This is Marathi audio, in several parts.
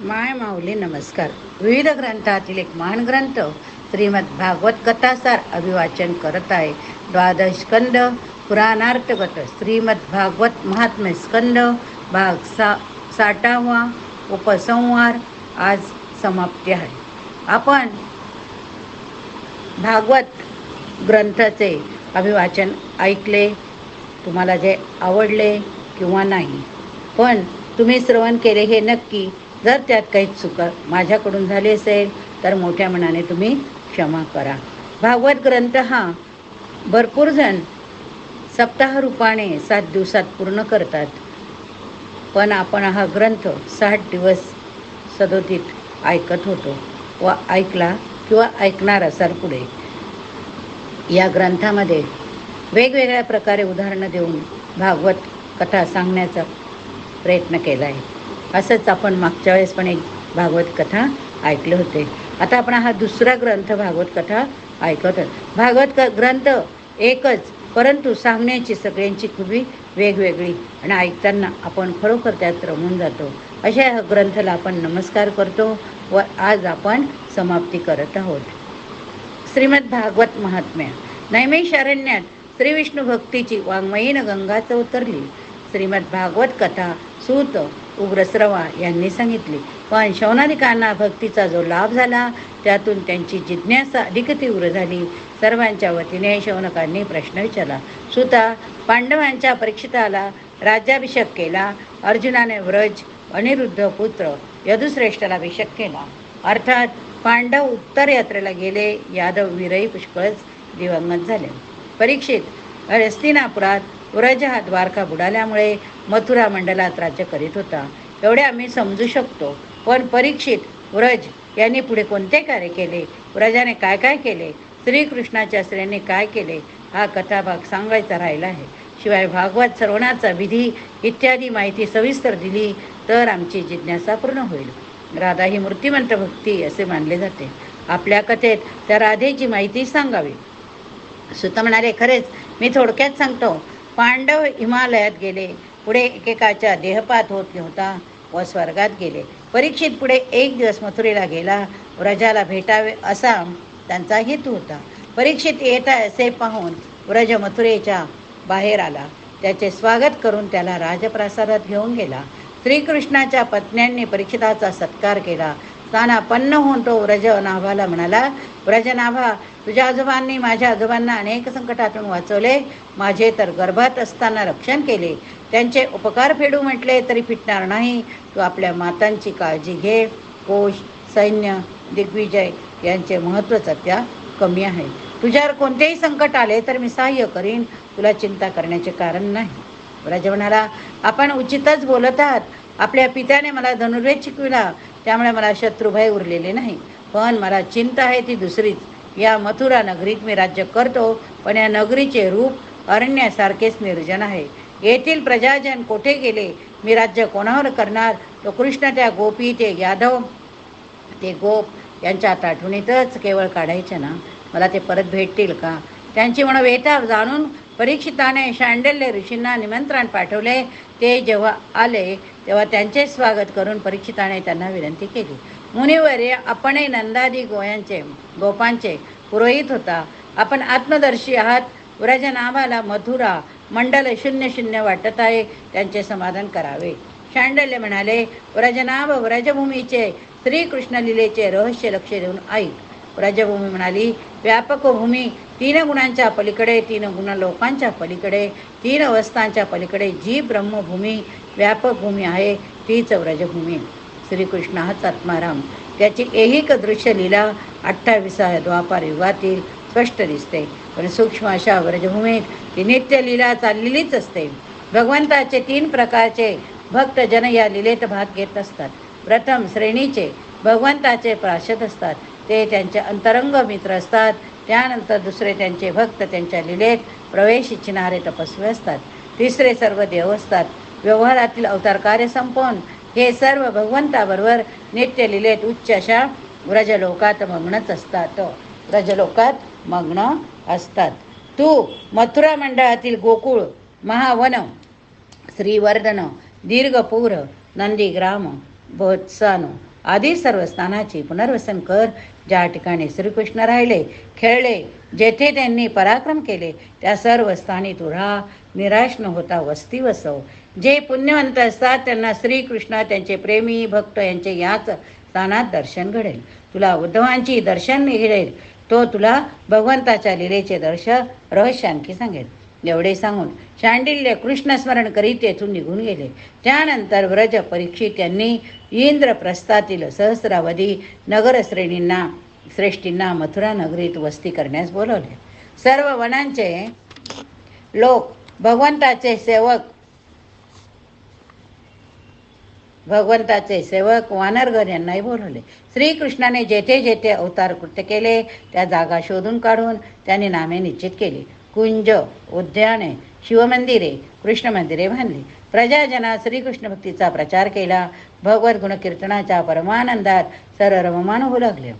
माय माऊली नमस्कार. विविध ग्रंथातील एक महान ग्रंथ श्रीमद भागवत कथासार अभिवाचन करत आहे. द्वादश स्कंद पुराणार्थगत श्रीमद भागवत महात्म्य स्कंद भाग सा साठावा उपसंहार आज समाप्ती आहे. आपण भागवत ग्रंथाचे अभिवाचन ऐकले तुम्हाला जे आवडले किंवा नाही. पण तुम्ही श्रवण केले हे नक्की जर त्यात काही चुक माझ्याकडून झाली असेल तर मोठ्या मनाने तुम्ही क्षमा करा. भागवत ग्रंथ हा भरपूर जण सप्ताह रूपाने सात दिवसात पूर्ण करतात. पण आपण हा ग्रंथ साठ दिवस सदोतीत ऐकत होतो व ऐकला किंवा ऐकणार असाल पुढे. या ग्रंथामध्ये वेगवेगळ्या प्रकारे उदाहरणं देऊन भागवत कथा सांगण्याचा प्रयत्न केला आहे. असंच आपण मागच्या वेळेस पण एक भागवत कथा ऐकले होते. आता आपण हा दुसरा ग्रंथ भागवत कथा ऐकत आहोत. भागवत क ग्रंथ एकच परंतु सांगण्याची सगळ्यांची खुबी वेगवेगळी आणि ऐकताना आपण खरोखर त्यात रमून जातो. अशा ह्या ग्रंथाला आपण नमस्कार करतो व आज आपण समाप्ती करत आहोत. श्रीमद भागवत महात्म्य. नैमिषारण्यात श्री श्रीविष्णू भक्तीची वाङ्मयीन गंगाच उतरली. श्रीमद भागवत कथा सूत उग्रस्रवा यांनी सांगितली. पण शौनादिकांना भक्तीचा जो लाभ झाला त्यातून त्यांची जिज्ञासा अधिक तीव्र झाली. सर्वांच्या वतीने शौनकांनी प्रश्न विचारला. सुता पांडवांच्या परीक्षिताला राज्याभिषेक केला. अर्जुनाने व्रज अनिरुद्ध पुत्र यदुश्रेष्ठाला अभिषेक केला. अर्थात पांडव उत्तर यात्रेला गेले. यादव वीरही पुष्कळच दिवंगत झाले. परीक्षित हस्तिनापुरात व्रज हा द्वारका बुडाल्यामुळे मथुरा मंडलात राज्य करीत होता. एवढे आम्ही समजू शकतो. पण परीक्षित व्रज यांनी पुढे कोणते कार्य केले? व्रजाने काय काय केले? श्रीकृष्णाच्या स्त्रियांनी काय केले? हा कथाभाग सांगायचा राहिला आहे. शिवाय भागवत सर्वणाचा विधी इत्यादी माहिती सविस्तर दिली तर आमची जिज्ञासा पूर्ण होईल. राधा ही मूर्तिमंत भक्ती असे मानले जाते. आपल्या कथेत त्या राधेची माहिती सांगावी. सुत म्हणाले खरेच मी थोडक्यात सांगतो. पांडव हिमालयात गेले. पुढे एकेकाच्या देहपात होत होता व स्वर्गात गेले. परीक्षित पुढे एक दिवस मथुरेला गेला. व्रजाला भेटावे असा त्यांचा हेतू होता. परीक्षित येत असे पाहून व्रज मथुरेच्या बाहेर आला. त्याचे स्वागत करून त्याला राजप्रासादात घेऊन गेला. श्रीकृष्णाच्या पत्न्यांनी परीक्षिताचा सत्कार केला. स्थानापन्न होऊन तो व्रजनाभाला म्हणाला व्रजनाभा तुझ्या आजोबांनी माझ्या आजोबांना अनेक संकटातून वाचवले. माझे तर गर्भात असताना रक्षण केले. त्यांचे उपकार फेडू म्हटले तरी फिटणार नाही. तू आपल्या मातांची काळजी घे. कोश सैन्य दिग्विजय यांचे महत्त्व सध्या कमी आहे. तुझ्यावर कोणतेही संकट आले तर मी सहाय्य करीन. तुला चिंता करण्याचे कारण नाही. व्रज म्हणाला आपण उचितच बोलत आहात. आपल्या पित्याने मला धनुर्वेद शिकविला. त्यामुळे मला शत्रुभय उरलेले नाही. पण मला चिंता आहे ती दुसरीच. या मथुरा नगरीत मी राज्य करतो पण या नगरीचे रूप अरण्यासारखेच निर्जन आहे. येथील प्रजाजन कोठे गेले? मी राज्य कोणावर करणार? तो कृष्ण त्या गोपी ते यादव ते गोप यांच्या आठवणीतच केवळ काढायचे ना? मला ते परत भेटतील का? त्यांची म्हणून वेता जाणून परीक्षिताने शांडल्य ऋषींना निमंत्रण पाठवले. ते जेव्हा आले तेव्हा त्यांचे स्वागत करून परीक्षिताने त्यांना विनंती केली. मुनिवर्य आपणही नंदादी गोयांचे गोपांचे पुरोहित होता. आपण आत्मदर्शी आहात. व्रजनाभाला मथुरा मंडल शून्य शून्य वाटत आहे. त्यांचे समाधान करावे. शांडल्य म्हणाले व्रजनाभ व्रजभूमीचे श्रीकृष्ण लिलेचे रहस्य लक्ष देऊन ऐक व्रजभूमी म्हणाली व्यापक भूमी तीन गुणांच्या पलीकडे तीन गुण लोकांच्या पलीकडे तीन अवस्थांच्या पलीकडे जी ब्रह्मभूमी व्यापक भूमी आहे तीच व्रजभूमी श्रीकृष्ण हाच आत्माराम. त्याची ऐहिक दृश्य लीला अठ्ठावीसा द्वापार युगातील स्पष्ट दिसते. पण सूक्ष्म अशा व्रजभूमीत ती नित्य लीला चाललेलीच असते. भगवंताचे तीन प्रकारचे भक्तजन या लीलेत भाग घेत असतात. प्रथम श्रेणीचे भगवंताचे प्राशद असतात. ते त्यांचे अंतरंग मित्र असतात. त्यानंतर दुसरे त्यांचे भक्त त्यांच्या लीलेत प्रवेश इच्छिणारे तपस्वी असतात. तिसरे सर्व देव असतात. व्यवहारातील अवतार कार्य संपवून हे सर्व भगवंताबरोबर नित्य लीलेत उच्च अशा व्रजलोकात मग्नच असतात. व्रजलोकात मग्न असतात. तू मथुरा मंडळातील गोकुळ महावन श्रीवर्धन दीर्घपूर नंदीग्राम बोत्सानो आदी सर्व स्थानाची पुनर्वसन कर. ज्या ठिकाणी श्रीकृष्ण राहिले खेळले जेथे त्यांनी पराक्रम केले त्या सर्व स्थानी तुरा निराश न होता वस्ती वसव. जे पुण्यवंत असतात त्यांना श्रीकृष्ण त्यांचे प्रेमी भक्त यांचे याच स्थानात दर्शन घडेल. तुला उद्धवांची दर्शन घडेल तो तुला भगवंताच्या लिलेचे दर्शन रहस्यांकी सांगेल. एवढे सांगून शांडिल्य कृष्णस्मरण करीत तेथून निघून गेले. त्यानंतर व्रज परीक्षित यांनी इंद्रप्रस्थातील सहस्रावधी नगरश्रेणींना श्रेष्ठींना मथुरा नगरीत वस्ती करण्यास बोलवले. सर्व वनांचे लोक भगवंताचे सेवक. भगवंताचे सेवक वानरगर यांनाही बोलवले. श्रीकृष्णाने जेथे जेथे अवतार कृत्य केले त्या जागा शोधून काढून त्यांनी नामे निश्चित केली. कुंज उद्याने शिवमंदिरे कृष्ण मंदिरे बांधली. प्रजाजना श्रीकृष्ण भक्तीचा प्रचार केला. भगवत गुणकीर्तनाच्या परमानंदात सर रममान होऊ लागले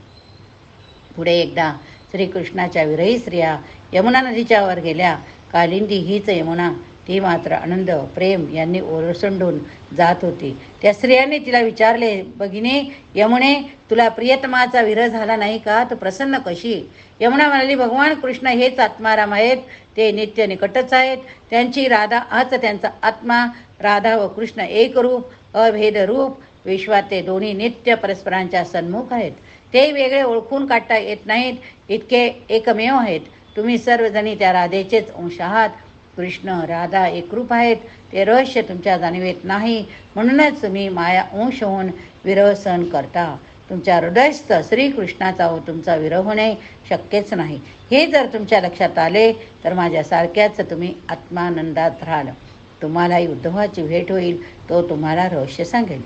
पुढे एकदा श्रीकृष्णाच्या विरही स्त्रिया यमुना नदीच्या वर गेल्या. कालिंदी हीच यमुना ती मात्र आनंद प्रेम यांनी ओरसंडून जात होती. त्या स्त्रियांनी तिला विचारले भगिनी यमुने तुला प्रियतमाचा विरह झाला नाही का? तू प्रसन्न कशी? यमुना म्हणाली भगवान कृष्ण हेच आत्माराम आहेत. ते नित्य निकटच आहेत. त्यांची राधा हाच त्यांचा आत्मा. राधा व कृष्ण एक रूप अभेद रूप. विश्वात ते दोन्ही नित्य परस्परांच्या सन्मुख आहेत. ते वेगळे ओळखून काढता येत नाहीत. इतके एकमेव आहेत. तुम्ही सर्वजणी त्या राधेचेच अंश आहात. कृष्ण राधा एकरूप आहेत. ते रहस्य तुमच्या जाणीवेत नाही. म्हणूनच तुम्ही माया अंश होऊन विरह सहन करता. तुमच्या हृदयस्थ श्रीकृष्णाचा व तुमचा विरह होणे शक्यच नाही. हे जर तुमच्या लक्षात आले तर माझ्यासारख्याच तुम्ही आत्मानंदात राहाल. तुम्हालाही उद्धवाची भेट होईल तो तुम्हाला रहस्य सांगेल.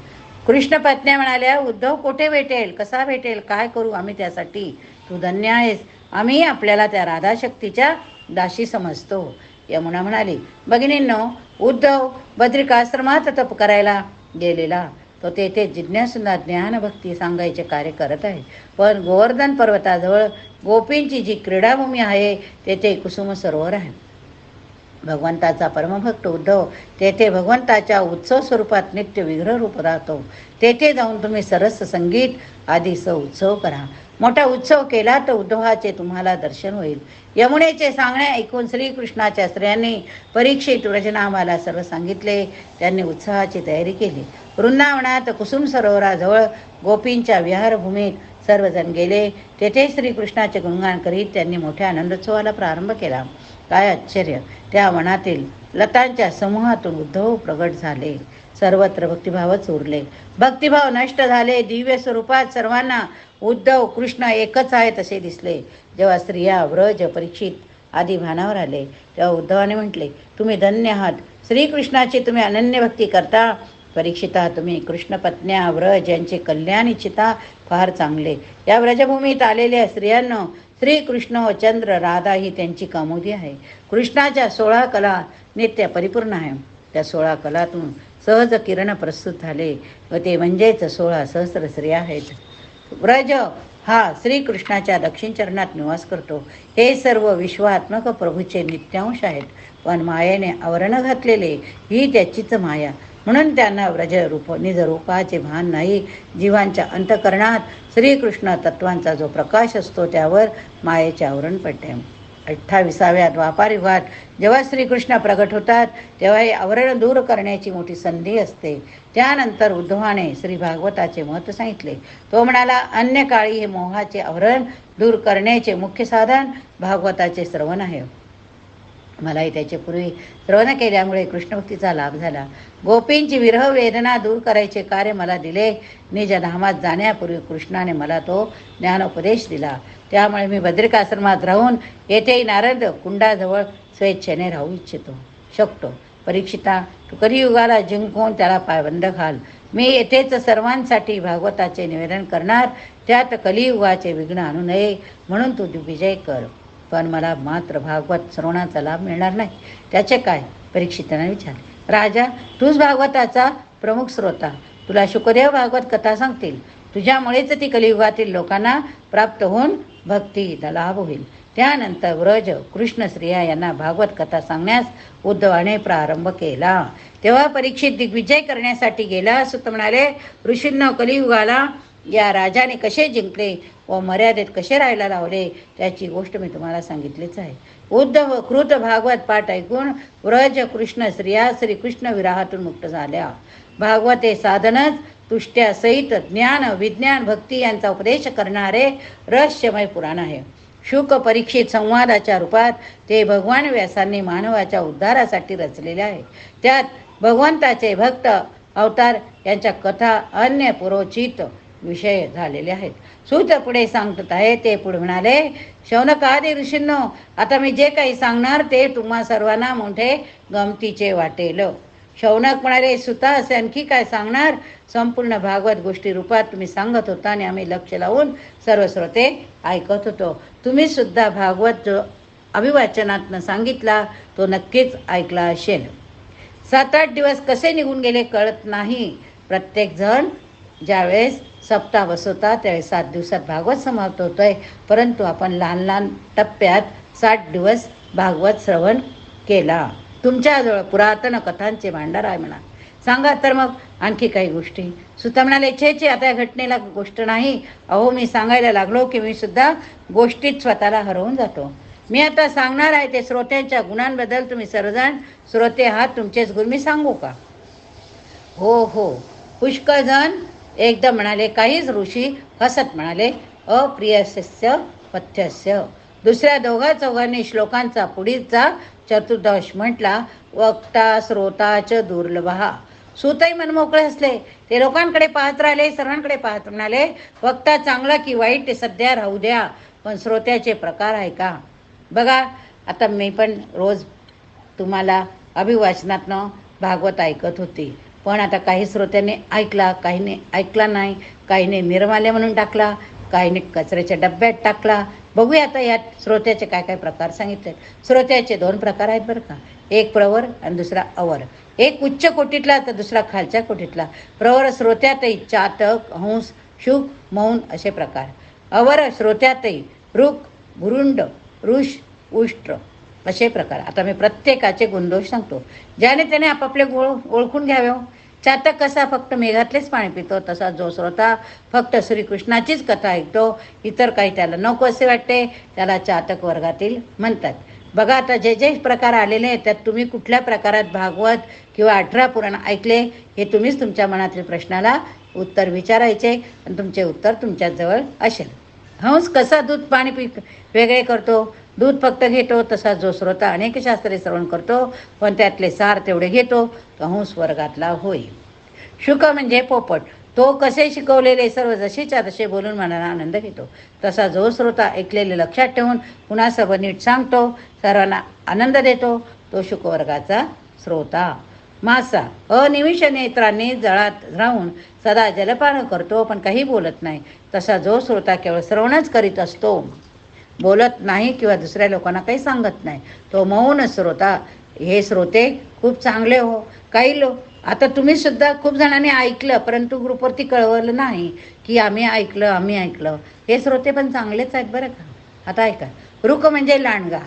कृष्ण पत्न्या म्हणाल्या उद्धव कुठे भेटेल? कसा भेटेल? काय करू आम्ही त्यासाठी? तू धन्य आहेस. आम्ही आपल्याला त्या राधाशक्तीच्या दाशी समजतो. यमुना म्हणाली भगिनींनो उद्धव बद्रिकाश्रमात तप करायला गेलेला. तो तेथे जिज्ञासूंना ज्ञानभक्ती सांगायचे कार्य करत आहे. पण गोवर्धन पर्वताजवळ गोपींची जी क्रीडाभूमी आहे तेथे कुसुम सरोवर आहे. भगवंताचा परमभक्त उद्धव तेथे भगवंताच्या उत्सव स्वरूपात नित्य विग्रह रूप राहतो. तेथे जाऊन तुम्ही सरस संगीत आदीचा उत्सव करा. मोठा उत्सव केला तर उद्धवाचे तुम्हाला दर्शन होईल. यमुनेचे सांगणे ऐकून श्रीकृष्णाच्या स्त्रियांनी परीक्षित व्रजनामाला सर्व सांगितले. त्यांनी उत्सवाची तयारी केली. वृंदावनात कुसुम सरोवराजवळ गोपींच्या विहारभूमीत सर्वजण गेले. तेथे श्रीकृष्णाचे गुणगान करीत त्यांनी मोठ्या आनंदोत्सवाला प्रारंभ केला. काय आश्चर्य! त्या वनातील लतांच्या समूहातून उद्धव प्रगट झाले. सर्वत्र भक्तिभावच उरले. भक्तिभाव नष्ट झाले दिव्य स्वरूपात सर्वांना उद्धव कृष्ण एकच आहेत असे दिसले. जेव्हा स्त्रिया व्रज परीक्षित आदी भानावर आले तेव्हा उद्धवाने म्हटले तुम्ही धन्य आहात. श्रीकृष्णाची तुम्ही अनन्य भक्ती करता. परीक्षिता तुम्ही कृष्णपत्न्या व्रज यांचे कल्याण इच्छिता फार चांगले. या व्रजभूमीत आलेल्या स्त्रियांना श्रीकृष्ण व चंद्र राधा ही त्यांची कामोदी आहे. कृष्णाच्या सोळा कला नित्य परिपूर्ण आहे. त्या सोळा कलातून सहज किरण प्रस्तुत झाले. व ते म्हणजेच सोळा सहस्र स्त्रिया आहेत. व्रज हा श्रीकृष्णाच्या दक्षिण चरणात निवास करतो. हे सर्व विश्वात्मक प्रभूचे नित्यांश आहेत. पण मायेने आवरण घातलेले ही त्याचीच माया. म्हणून त्यांना व्रज रूप निज रूपाचे भान नाही. जीवांच्या अंतकरणात श्रीकृष्ण तत्वांचा जो प्रकाश असतो त्यावर मायेचे आवरण पडते. अठ्ठावीसाव्या द्वापार युगात जेव्हा श्रीकृष्ण प्रगट होतात तेव्हा हे आवरण दूर करण्याची मोठी संधी असते. त्यानंतर उद्धवाने श्री भागवताचे महत्त्व सांगितले. तो म्हणाला अन्य काळी हे मोहाचे आवरण दूर करण्याचे मुख्य साधन भागवताचे श्रवण आहे. मलाही त्याचे पूर्वी श्रवण केल्यामुळे कृष्णभक्तीचा लाभ झाला. गोपींची विरह वेदना दूर करायचे कार्य मला दिले. निज धामात जाण्यापूर्वी कृष्णाने मला तो ज्ञानोपदेश दिला. त्यामुळे मी बद्रिकाश्रमात राहून येथेही नारद कुंडाजवळ स्वेच्छेने राहू इच्छितो. शकतो. परीक्षिता तू कलियुगाला जिंकून त्याला पायबंद घाल. मी येथेच सर्वांसाठी भागवताचे निवेदन करणार. त्यात कलियुगाचे विघ्न आणू नये. म्हणून तू विजय कर. पण मला मात्र भागवत श्रवणाचा लाभ मिळणार नाही. त्याचे काय? परीक्षितांना विचार. राजा तूच भागवताचा प्रमुख श्रोता तुला शुकदेव भागवत कथा सांगतील. तुझ्यामुळेच ती कलियुगातील लोकांना प्राप्त होऊन भक्तीचा लाभ होईल. त्यानंतर व्रज कृष्ण स्त्रिया यांना भागवत कथा सांगण्यास उद्धवाने प्रारंभ केला. तेव्हा परीक्षित दिग्विजय करण्यासाठी गेला असं तर म्हणाले ऋषींना कलियुगाला या राजाने कसे जिंकले व मर्यादेत कसे राहायला लावले त्याची गोष्ट मी तुम्हाला सांगितलीच आहे. उद्धव कृत भागवत पाठ ऐकून व्रज कृष्ण स्त्रिया श्रीकृष्ण विराहातून मुक्त झाल्या. भागवत हे साधनच तुष्ट्यासहित ज्ञान विज्ञान भक्ती यांचा उपदेश करणारे रहस्यमय पुराण आहे. शुक परीक्षित संवादाच्या रूपात ते भगवान व्यासांनी मानवाच्या उद्धारासाठी रचलेले आहे. त्यात भगवंताचे भक्त अवतार यांच्या कथा अन्य पुरोचित विषय झालेले आहेत. सूत पुढे सांगत आहे ते पुढे म्हणाले शौनकादी ऋषींनो आता मी जे काही सांगणार ते तुम्हा सर्वांना मोठे गमतीचे वाटेल. शौनक म्हणाले सुता असे आणखी काय सांगणार? संपूर्ण भागवत गोष्टी रूपात तुम्ही सांगत होता आणि आम्ही लक्ष लावून सर्व श्रोते ऐकत होतो. तुम्ही सुद्धा भागवत जो अभिवाचनातनं सांगितला तो नक्कीच ऐकला असेल. सात आठ दिवस कसे निघून गेले कळत नाही. प्रत्येकजण ज्यावेळेस सप्ताह बसवतात त्यावेळेस सात दिवसात भागवत समाप्त होतोय. परंतु आपण लहान लहान टप्प्यात सात दिवस भागवत श्रवण केला. तुमच्याजवळ पुरातन कथांचे भांडार आहे म्हणा. सांगा तर मग आणखी काही गोष्टी. सुद्धा म्हणाले छे छे आता या घटनेला गोष्ट नाही. अहो मी सांगायला लागलो की मी सुद्धा गोष्टीत स्वतःला हरवून जातो. मी आता सांगणार आहे ते श्रोत्यांच्या गुणांबद्दल तुम्ही सर्वजण श्रोते आहात तुमचेच गुण मी सांगू का? हो हो. पुष्कळ एकदा एकदम म्हणाले काहीच ऋषी हसत म्हणाले अप्रियस्य पथ्यस्य. दुसऱ्या दोघा चौघांनी श्लोकांचा पुढीचा चतुर्दश म्हटला वक्ता श्रोताच दुर्लभा. सुतही मनमोकळे असले ते लोकांकडे पाहत राहिले सर्वांकडे पाहत म्हणाले वक्ता चांगला की वाईट ते सध्या राहू द्या पण श्रोत्याचे प्रकार आहे का? बघा आता मी पण रोज तुम्हाला अभिवाचनातनं भागवत ऐकत होती. पण आता काही श्रोत्यांनी ऐकला काहीने ऐकला नाही काहीने निर्माल्या म्हणून टाकला काहीने कचऱ्याच्या डब्यात टाकला. बघूया आता यात श्रोत्याचे काय काय प्रकार सांगितले श्रोत्याचे दोन प्रकार आहेत बरं का. एक प्रवर आणि दुसरा अवर. एक उच्च कोटीतला तर दुसरा खालच्या कोटीतला. प्रवर श्रोत्यातही चातक हंस शुक मौन असे प्रकार. अवर श्रोत्यातही रुक भुरुंड ऋष उष्ट्र असे प्रकार. आता मी प्रत्येकाचे गुणदोष सांगतो. ज्याने त्याने आपापले गोळ ओळखून घ्यावे हो. चातक कसा? फक्त मेघातलेच पाणी पितो तसा जो श्रोता फक्त श्रीकृष्णाचीच कथा ऐकतो. इतर काही त्याला नको असे वाटते. त्याला चातक वर्गातील म्हणतात. बघा आता जे जे प्रकार आलेले आहेत त्यात तुम्ही कुठल्या प्रकारात भागवत किंवा अठरा पुराण ऐकले हे तुम्हीच तुमच्या मनातील प्रश्नाला उत्तर विचारायचे आणि तुमचे उत्तर तुमच्याजवळ असेल. हंस कसा दूध पाणी पी वेगळे करतो? दूध फक्त घेतो तसा जो श्रोता अनेक शास्त्रे श्रवण करतो पण त्यातले सार तेवढे घेतो तो स्वर्गातला वर्गातला होय शुक म्हणजे पोपट. तो कसे शिकवलेले सर्व जसेच्या तसे बोलून मनाला आनंद घेतो. तसा जो श्रोता ऐकलेले लक्षात ठेवून पुन्हा सर्व नीट सांगतो सर्वांना आनंद देतो तो शुकवर्गाचा श्रोता मासा. अनिमिष नेत्रांनी जळात राहून सदा जलपान करतो पण काही बोलत नाही. तसा जो श्रोता केवळ श्रवणच करीत असतो. बोलत नाही किंवा दुसऱ्या लोकांना काही सांगत नाही. तो मौन श्रोता हे श्रोते खूप चांगले हो. काही लोक आता तुम्ही सुद्धा खूप जणांनी ऐकलं परंतु ग्रुपवरती कळवलं नाही की आम्ही ऐकलं आम्ही ऐकलं. हे श्रोते पण चांगलेच आहेत बरं का? आता ऐका. रुक म्हणजे लांडगा.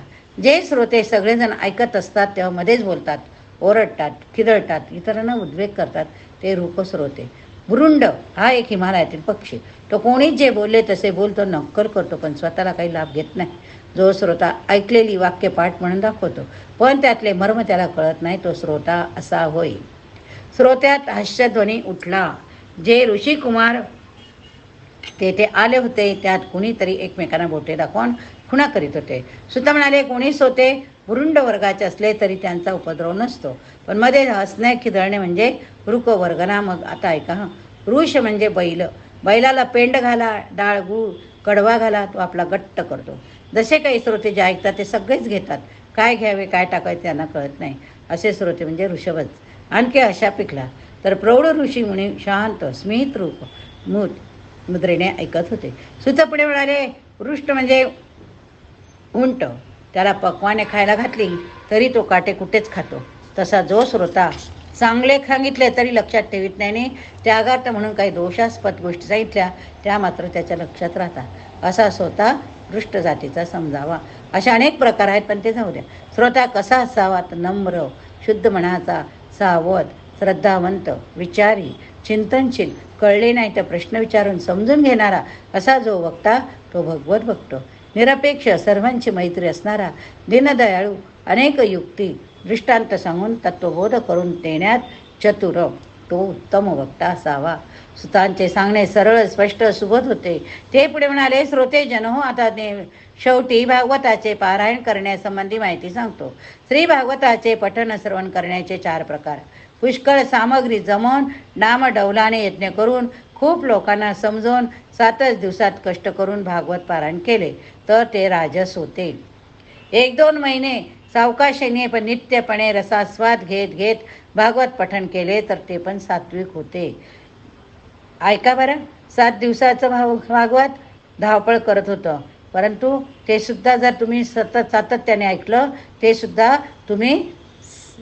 जे श्रोते सगळेजण ऐकत असतात तेव्हा मध्येच बोलतात ओरडतात खिदळतात इतरांना उद्वेग करतात ते रुख श्रोते. भुरुंड हा एक हिमालयातील पक्षी. तो कोणीच जे बोलले तसे बोलतो नक्कर करतो पण स्वतःला काही लाभ घेत नाही. जो श्रोता ऐकलेली वाक्य पाठ म्हणून दाखवतो पण त्यातले मर्म त्याला कळत नाही तो श्रोता असा होय. श्रोत्यात हास्यध्वनी उठला. जे ऋषिकुमार तेथे आले होते त्यात कुणीतरी एकमेकांना बोटे दाखवून खुणा करीत होते. सुद्धा म्हणाले कोणीच होते वरुंड वर्गाचे असले तरी त्यांचा उपद्रव नसतो. पण मध्ये हसणे खिदळणे म्हणजे रुक वर्गना मग आता ऐका हां. ऋष म्हणजे बैल. बैलाला पेंड घाला डाळ गूळ कडवा घाला तो आपला गट्ट करतो. जसे काही श्रोते जे ऐकतात ते सगळेच घेतात. काय घ्यावे काय टाकावे त्यांना कळत नाही. असे श्रोते म्हणजे ऋषभच. आणखी अशा पिकला. तर प्रौढ ऋषी म्हणे शांत स्मित रूप मूत मुद्रेने ऐकत होते. सुतपुढे म्हणाले पृष्ठ म्हणजे उंट. त्याला पकवाने खायला घातली तरी तो काटे कुठेच खातो. तसा जो श्रोता चांगले सांगितले तरी लक्षात ठेवीत नाही आणि त्यागार्थ म्हणून काही दोषास्पद गोष्टी सांगितल्या त्या मात्र त्याच्या लक्षात राहतात. असा स्वतः दृष्ट जातीचा समजावा. अशा अनेक प्रकार आहेत पण ते जाऊ द्या. श्रोता कसा असावा तर नम्र शुद्ध मनाचा सावध श्रद्धावंत विचारी चिंतनशील कळले नाही तर प्रश्न विचारून समजून घेणारा असा जो वक्ता तो भगवत बघतो निरपेक्ष सर्वांची मैत्री असणारा दीनदयाळू अनेक युक्ती दृष्टांत सांगून तत्वबोध करून देण्यात चतुर. तो उत्तम वक्ता असावा. सुतांचे सांगणे सरळ स्पष्ट सुबोध होते. ते पुढे म्हणाले श्रोते जन हो आता शेवटी भागवताचे पारायण करण्यासंबंधी माहिती सांगतो. श्री भागवताचे पठन श्रवण करण्याचे चार प्रकार. पुष्कळ सामग्री जमवून नामडौलाने यज्ञ करून खूप लोकांना समजवून सातच दिवसात कष्ट करून भागवत पारायण केले तर ते राजस होते. एक दोन महिने सावकाशेने पण नित्यपणे रसास्वाद घेत घेत भागवत पठण केले तर ते पण सात्विक होते. ऐका बरं सात दिवसाचं भाव भागवत धावपळ करत होतं परंतु ते सुद्धा जर तुम्ही सतत सातत्याने ऐकलं ते सुद्धा तुम्ही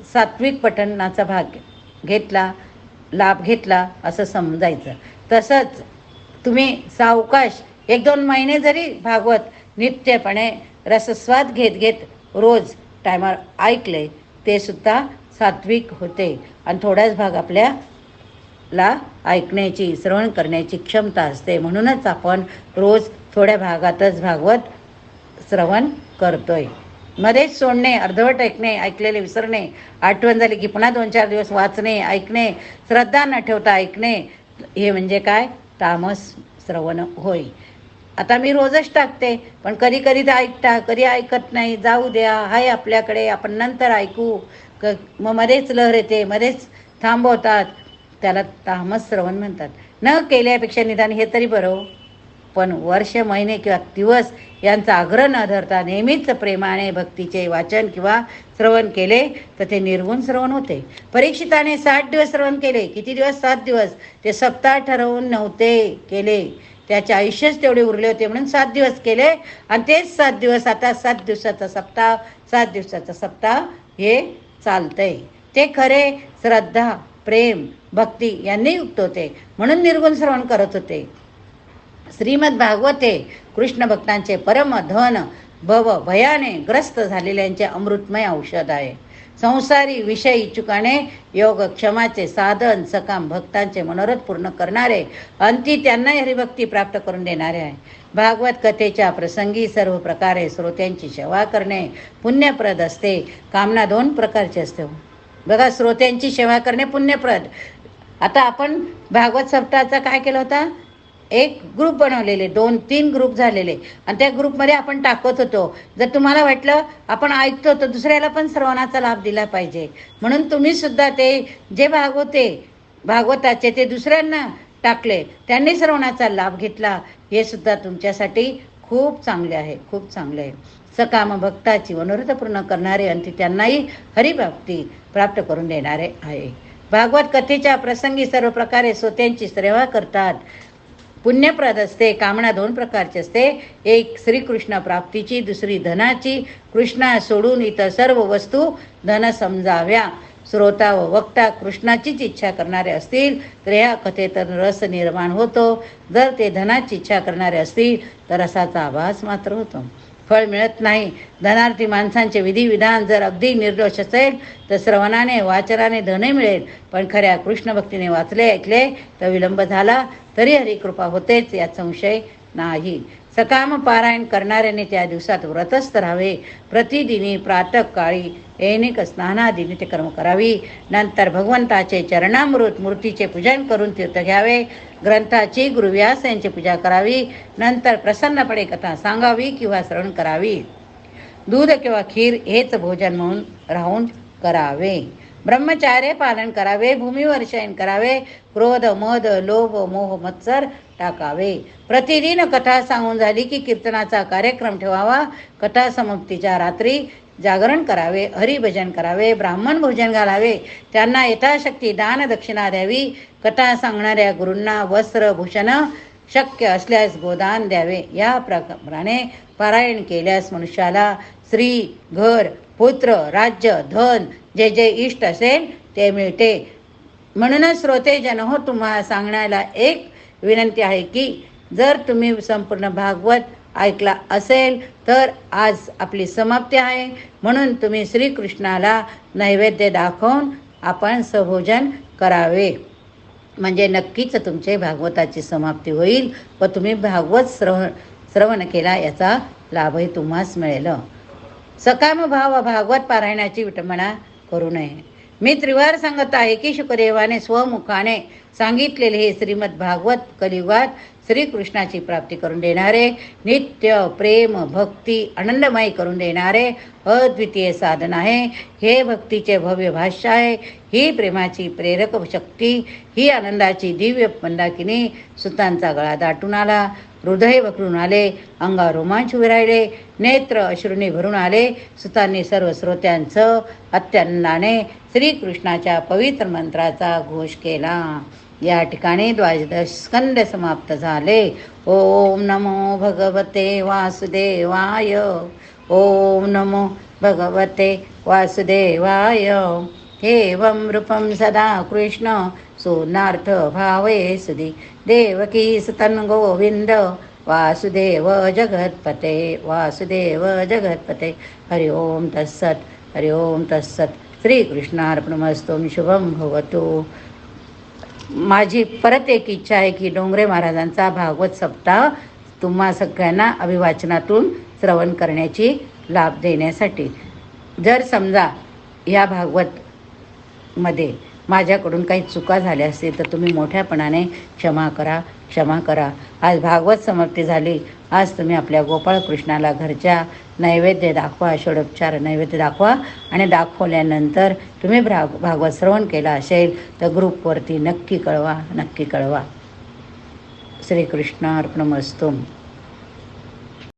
सात्विक पठणाचा भाग घेतला लाभ घेतला असं समजायचं. तसंच तुम्ही सावकाश एक दोन महिने जरी भागवत नित्यपणे रसस्वाद घेत घेत रोज टायमावर ऐकले ते सुद्धा सात्विक होते. आणि थोडाच भाग आपल्या ला ऐकण्याची श्रवण करण्याची क्षमता असते. म्हणूनच आपण रोज थोड्या भागातच भागवत श्रवण करतोय. मध्येच सोडणे अर्धवट ऐकणे ऐकलेले विसरणे आठवण झाली की पुन्हा दोन चार दिवस वाचणे ऐकणे श्रद्धा न ठेवता ऐकणे हे म्हणजे काय? तामस श्रवण होय. आता मी रोजच टाकते पण कधी कधी तर ऐकता कधी ऐकत नाही. जाऊ द्या हाय आपल्याकडे आपण नंतर ऐकू. क मग मध्येच लहर येते मध्येच थांबवतात. त्याला तामस श्रवण म्हणतात. न केल्यापेक्षा निदान हे तरी बरं हो. पण वर्ष महिने किंवा दिवस यांचा आग्रह न धरता नेहमीच प्रेमाने भक्तीचे वाचन किंवा श्रवण केले तर ते निर्गुण श्रवण होते. परीक्षिताने साठ दिवस श्रवण केले. किती दिवस? सात दिवस. ते सप्ताह ठरवून नव्हते केले. त्याचे आयुष्यच तेवढे उरले होते म्हणून सात दिवस केले. आणि तेच सात दिवस आता सात दिवसाचा सप्ताह सात दिवसाचा सप्ताह हे चालतंय. ते खरे श्रद्धा प्रेम भक्ती यांनी युक्त होते. म्हणून निर्गुण श्रवण करत होते. श्रीमद भागवते कृष्ण भक्तांचे परम धन भव भयाने ग्रस्त झालेल्यांचे अमृतमय औषध आहे. संसारी विषय इच्छुकाने योग क्षमाचे साधन सकाम भक्तांचे मनोरथ पूर्ण करणारे अंती त्यांनाही हरिभक्ती प्राप्त करून देणारे आहे. भागवत कथेच्या प्रसंगी सर्व प्रकारे श्रोत्यांची सेवा करणे पुण्यप्रद असते. कामना दोन प्रकारची असते. बघा श्रोत्यांची सेवा करणे पुण्यप्रद. आता आपण भागवत सप्ताहाचा काय केलं होता? एक ग्रुप बनवलेले दोन तीन ग्रुप झालेले. आणि त्या ग्रुपमध्ये आपण टाकत होतो. जर तुम्हाला वाटलं आपण ऐकतो तर दुसऱ्याला पण श्रवणाचा लाभ दिला पाहिजे. म्हणून तुम्ही सुद्धा ते जे भागवते भागवताचे ते दुसऱ्यांना टाकले त्यांनी श्रवणाचा लाभ घेतला. हे सुद्धा तुमच्यासाठी खूप चांगले आहे खूप चांगले आहे. सकाम भक्ताची मनोरथ पूर्ण करणारे आणि ते त्यांनाही हरिभक्ती प्राप्त करून देणारे आहे. भागवत कथेच्या प्रसंगी सर्व प्रकारे स्वतःची सेवा करतात. पुण्यप्रद असते कामना दोन प्रकारची असते. एक श्रीकृष्ण प्राप्तीची दुसरी धनाची. कृष्णा सोडून इतर सर्व वस्तू धन समजाव्या. श्रोता व वक्ता कृष्णाचीच इच्छा करणारे असतील तर ह्या कथेत रस निर्माण होतो. जर ते धनाची इच्छा करणारे असतील तर रसाचा आभास मात्र होतो. फळ मिळत नाही. धनार्थी माणसांचे विधिविधान जर अगदी निर्दोष असेल तर श्रवणाने वाचनाने धनही मिळेल. पण खऱ्या कृष्णभक्तीने वाचले ऐकले तर विलंब झाला. तरी हरिकृपा होतेच यात संशय नाही. सकाम पारायण करणाऱ्याने त्या दिवसात व्रतस्थ राहावे. प्रतिदिनी प्रातःकाळी ऐनिक स्नानादिनी ते कर्म करावी. नंतर भगवंताचे चरणामृत मूर्तीचे पूजन करून तीर्थ घ्यावे. ग्रंथाची गुरुव्यास यांची पूजा करावी. नंतर प्रसन्नपणे कथा सांगावी किंवा श्रवण करावी. दूध किंवा खीर हेच भोजन म्हणून राहून करावे. ब्रह्मचार्य पालन करावे. भूमिवर शयन करावे. क्रोध मद लोभ मोह मत्सर टाकावे. प्रतिदिन कथा सांगून झाली की कीर्तनाचा कार्यक्रम ठेवावा. कथा समाप्तीच्या रात्री जागरण करावे हरिभजन करावे ब्राह्मण भोजन घालावे. त्यांना यथाशक्ती दान दक्षिणा द्यावी. कथा सांगणाऱ्या गुरूंना वस्त्र भूषण शक्य असल्यास गोदान द्यावे. या प्रकारे पारायण केल्यास मनुष्याला स्त्री घर पुत्र राज्य धन जे जे इष्ट असेल ते मिळते. म्हणूनच श्रोते जन हो तुम्हाला सांगण्याला एक विनंती आहे की जर तुम्ही संपूर्ण भागवत ऐकला असेल तर आज आपली समाप्ती आहे. म्हणून तुम्ही श्रीकृष्णाला नैवेद्य दाखवून आपण सहभोजन करावे. म्हणजे नक्कीच तुमचे भागवताची समाप्ती होईल व तुम्ही भागवत श्रवण श्रवण केला याचा लाभही तुम्हास मिळेल. सकाम भाव भागवत पारायणाची विटंबना करू नये. मी त्रिवार सांगत आहे की शुकदेवाने स्वमुखाने सांगितलेले हे श्रीमद भागवत कलियुगात श्रीकृष्णाची प्राप्ती करून देणारे नित्य प्रेम भक्ती आनंदमय करून देणारे अद्वितीय साधन आहे. हे भक्तीचे भव्य भाष्य आहे. ही प्रेमाची प्रेरक शक्ती ही आनंदाची दिव्य मंदाकिनी सुतांचा गळा दाटून आला. हृदय वकरून आले अंगा रोमांच विराहिले नेत्र अश्रूंनी भरून आले. सुतांनी सर्व श्रोत्यांचं अत्यानंदाने श्रीकृष्णाच्या पवित्र मंत्राचा घोष केला. या ठिकाणी द्वादश स्कंद समाप्त झाले. ओम नमो भगवते वासुदेवाय. ओम नमो भगवते वासुदेवाय. एवं रूपं सदा कृष्ण सोनार्थ भावे सुधी देवकी सतन गोविंद वासुदेव जगत्पते वासुदेव जगत्पते. हरि ओम तत्सत हरि ओम तत्सत. श्रीकृष्णार्पणमस्तुं शुभं भवतु. माझी परत एक इच्छा आहे की डोंगरे महाराजांचा भागवत सप्ताह तुम्हा सगळ्यांना अभिवाचनातून श्रवण करण्याची लाभ देण्यासाठी. जर समजा या भागवतमध्ये माझ्याकडून काही चुका झाल्या असतील तर तुम्ही मोठ्यापणाने क्षमा करा क्षमा करा. आज भागवत समाप्ती झाली. आज तुम्ही आपल्या गोपाळकृष्णाला घरच्या नैवेद्य दाखवा षोडोपचार नैवेद्य दाखवा आणि दाखवल्यानंतर तुम्ही भाग भागवत श्रवण केला असेल तर ग्रुपवरती नक्की कळवा नक्की कळवा. श्रीकृष्ण अर्पणमस्तुम